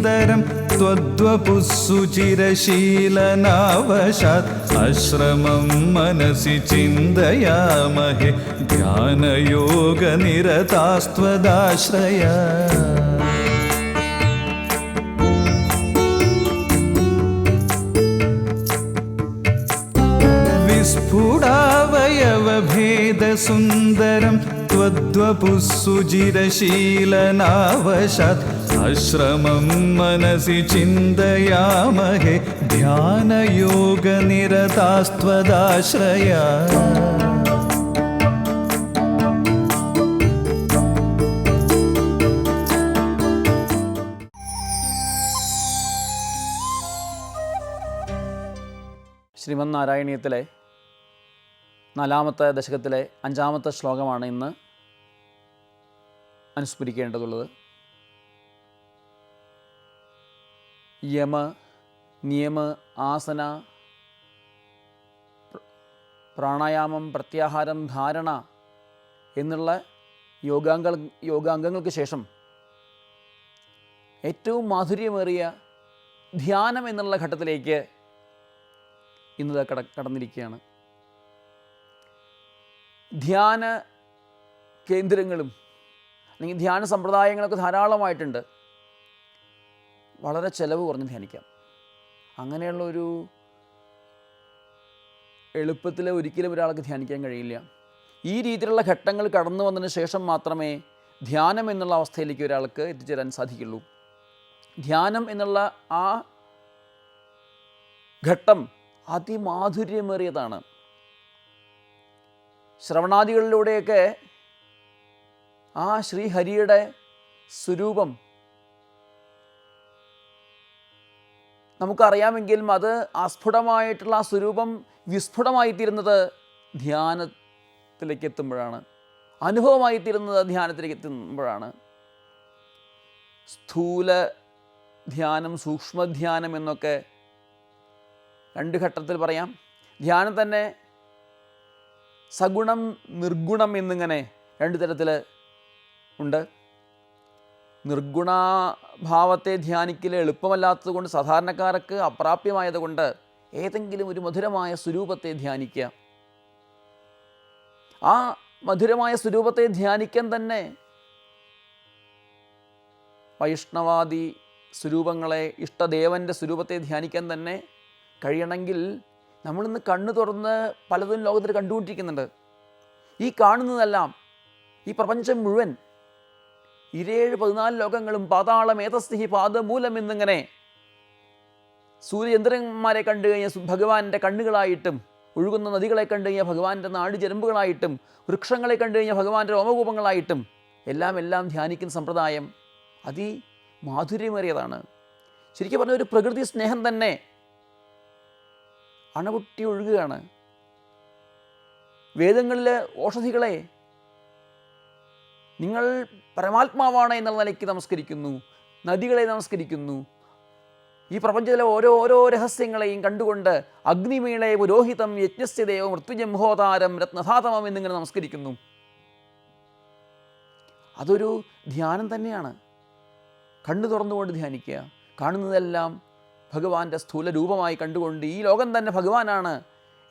भेदसुन्दरं त्वद्वपुःसुचिरशीलनावशात् आश्रमं मनसि चिन्तयामहे ध्यानयोगनिरतास्त्वदाश्रया विस्फुडावयवभेदसुन्दरं त्वद्वपुःसुजिरशीलनावशात् आश्रमं मनसि चिन्तयामहे ध्यानयोगनिरतास्त्वदाश्रया ശ്രീമന് നാരായണീയത്തിലെ നാലാമത്തെ ദശകത്തിലെ അഞ്ചാമത്തെ ശ്ലോകമാണ് ഇന്ന് അനുസ്മരിക്കേണ്ടതുള്ളത്. യമ നിയമ ആസന പ്ര- പ്രാണായാമം പ്രത്യാഹാരം ധാരണ എന്നുള്ള യോഗാംഗ യോഗാംഗങ്ങൾക്ക് ശേഷം ഏറ്റവും മാധുര്യമേറിയ ധ്യാനം എന്നുള്ള ഘട്ടത്തിലേക്ക് ഇന്നത് കട കടന്നിരിക്കുകയാണ്. ധ്യാന കേന്ദ്രങ്ങളും അല്ലെങ്കിൽ ധ്യാന സമ്പ്രദായങ്ങളൊക്കെ ധാരാളമായിട്ടുണ്ട്. വളരെ ചിലവ് കുറഞ്ഞ് ധ്യാനിക്കാം. അങ്ങനെയുള്ള ഒരു എളുപ്പത്തിൽ ഒരിക്കലും ഒരാൾക്ക് ധ്യാനിക്കാൻ കഴിയില്ല. ഈ രീതിയിലുള്ള ഘട്ടങ്ങൾ കടന്നു വന്നതിന് ശേഷം മാത്രമേ ധ്യാനം എന്നുള്ള അവസ്ഥയിലേക്ക് ഒരാൾക്ക് എത്തിച്ചേരാൻ സാധിക്കുള്ളൂ. ധ്യാനം എന്നുള്ള ആ ഘട്ടം അതിമാധുര്യമേറിയതാണ്. ശ്രവണാദികളിലൂടെയൊക്കെ ആ ശ്രീഹരിയുടെ സ്വരൂപം നമുക്കറിയാമെങ്കിലും അത് അസ്ഫുടമായിട്ടുള്ള ആ സ്വരൂപം വിസ്ഫുടമായിത്തീരുന്നത് ധ്യാനത്തിലേക്ക് എത്തുമ്പോഴാണ് അനുഭവമായിത്തീരുന്നത് ധ്യാനത്തിലേക്ക് എത്തുമ്പോഴാണ് സ്ഥൂല ധ്യാനം സൂക്ഷ്മധ്യാനം എന്നൊക്കെ രണ്ട് ഘട്ടത്തിൽ പറയാം. ധ്യാനം തന്നെ സഗുണം നിർഗുണം എന്നിങ്ങനെ രണ്ട് തരത്തിൽ ഉണ്ട്. നിർഗുണഭാവത്തെ ധ്യാനിക്കൽ എളുപ്പമല്ലാത്തതുകൊണ്ട് സാധാരണക്കാർക്ക് അപ്രാപ്യമായതുകൊണ്ട് ഏതെങ്കിലും ഒരു മധുരമായ സ്വരൂപത്തെ ധ്യാനിക്കുക. ആ മധുരമായ സ്വരൂപത്തെ ധ്യാനിക്കാൻ തന്നെ വൈഷ്ണവാദി സ്വരൂപങ്ങളെ ഇഷ്ടദേവന്റെ സ്വരൂപത്തെ ധ്യാനിക്കാൻ തന്നെ കഴിയണമെങ്കിൽ നമ്മളിന്ന് കണ്ണു തുറന്ന് പലതും ലോകത്തിൽ കണ്ടുകൊണ്ടിരിക്കുന്നുണ്ട്. ഈ കാണുന്നതെല്ലാം ഈ പ്രപഞ്ചം മുഴുവൻ ഇരേഴ് പതിനാല് ലോകങ്ങളും പാതാളം ഏതസ്ഥിഹി പാദമൂലം എന്നിങ്ങനെ സൂര്യചന്ദ്രന്മാരെ കണ്ടു കഴിഞ്ഞാൽ ഭഗവാന്റെ കണ്ണുകളായിട്ടും ഒഴുകുന്ന നദികളെ കണ്ടു കഴിഞ്ഞാൽ ഭഗവാന്റെ നാടുചെരുമ്പുകളായിട്ടും വൃക്ഷങ്ങളെ കണ്ടു കഴിഞ്ഞാൽ ഭഗവാന്റെ രോമകൂപങ്ങളായിട്ടും എല്ലാം എല്ലാം ധ്യാനിക്കുന്ന സമ്പ്രദായം അതി മാധുര്യമേറിയതാണ് ശരിക്കും പറഞ്ഞ ഒരു പ്രകൃതി സ്നേഹം തന്നെ അണപൊട്ടി ഒഴുകുകയാണ്. വേദങ്ങളിലെ ഓഷധികളെ നിങ്ങൾ പരമാത്മാവാണ് എന്നുള്ള നിലയ്ക്ക് നമസ്കരിക്കുന്നു. നദികളെ നമസ്കരിക്കുന്നു. ഈ പ്രപഞ്ചത്തിലെ ഓരോ ഓരോ രഹസ്യങ്ങളെയും കണ്ടുകൊണ്ട് അഗ്നിമീളെ പുരോഹിതം യജ്ഞസ്ഥിതയോ മൃത്യുജംഹോതാരം രത്നധാതമം എന്നിങ്ങനെ നമസ്കരിക്കുന്നു. അതൊരു ധ്യാനം തന്നെയാണ്. കണ്ണു തുറന്നുകൊണ്ട് ധ്യാനിക്കുക. കാണുന്നതെല്ലാം ഭഗവാന്റെ സ്ഥൂല രൂപമായി കണ്ടുകൊണ്ട് ഈ ലോകം തന്നെ ഭഗവാനാണ്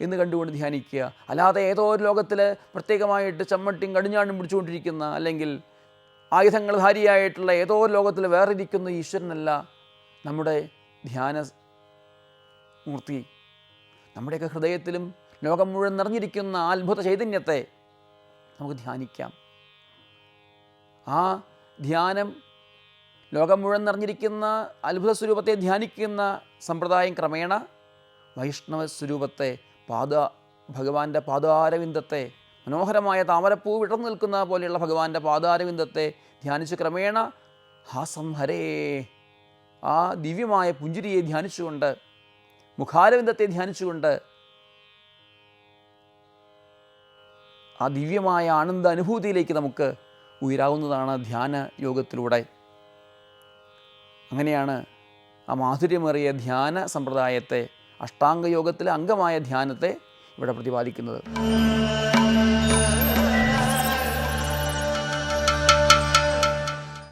എന്ന് കണ്ടുകൊണ്ട് ധ്യാനിക്കുക. അല്ലാതെ ഏതോ ഒരു ലോകത്തിൽ പ്രത്യേകമായിട്ട് ചമ്മട്ടിയും കടിഞ്ഞാണ്ടും പിടിച്ചുകൊണ്ടിരിക്കുന്ന അല്ലെങ്കിൽ ആയുധങ്ങളധാരിയായിട്ടുള്ള ഏതോ ഒരു ലോകത്തിൽ വേറിരിക്കുന്ന ഈശ്വരനല്ല നമ്മുടെ ധ്യാന മൂർത്തി. നമ്മുടെയൊക്കെ ഹൃദയത്തിലും ലോകം മുഴുവൻ നിറഞ്ഞിരിക്കുന്ന അത്ഭുത ചൈതന്യത്തെ നമുക്ക് ധ്യാനിക്കാം. ആ ധ്യാനം ലോകം മുഴുവൻ നിറഞ്ഞിരിക്കുന്ന അത്ഭുത സ്വരൂപത്തെ ധ്യാനിക്കുന്ന സമ്പ്രദായം ക്രമേണ വൈഷ്ണവ സ്വരൂപത്തെ പാദ ഭഗവാന്റെ പാദാരവിന്ദത്തെ മനോഹരമായ താമരപ്പൂ വിടർന്നു നിൽക്കുന്ന പോലെയുള്ള ഭഗവാന്റെ പാദാരവിന്ദത്തെ ധ്യാനിച്ച് ക്രമേണ ഹാസം ഹരേ ആ ദിവ്യമായ പുഞ്ചിരിയെ ധ്യാനിച്ചുകൊണ്ട് മുഖാരവിന്ദത്തെ ധ്യാനിച്ചുകൊണ്ട് ആ ദിവ്യമായ ആനന്ദ അനുഭൂതിയിലേക്ക് നമുക്ക് ഉയരാവുന്നതാണ് ധ്യാന യോഗത്തിലൂടെ അങ്ങനെയാണ് ആ മാധുര്യമേറിയ ധ്യാന സമ്പ്രദായത്തെ അഷ്ടാംഗയോഗത്തിലെ അംഗമായ ധ്യാനത്തെ ഇവിടെ പ്രതിപാദിക്കുന്നത്.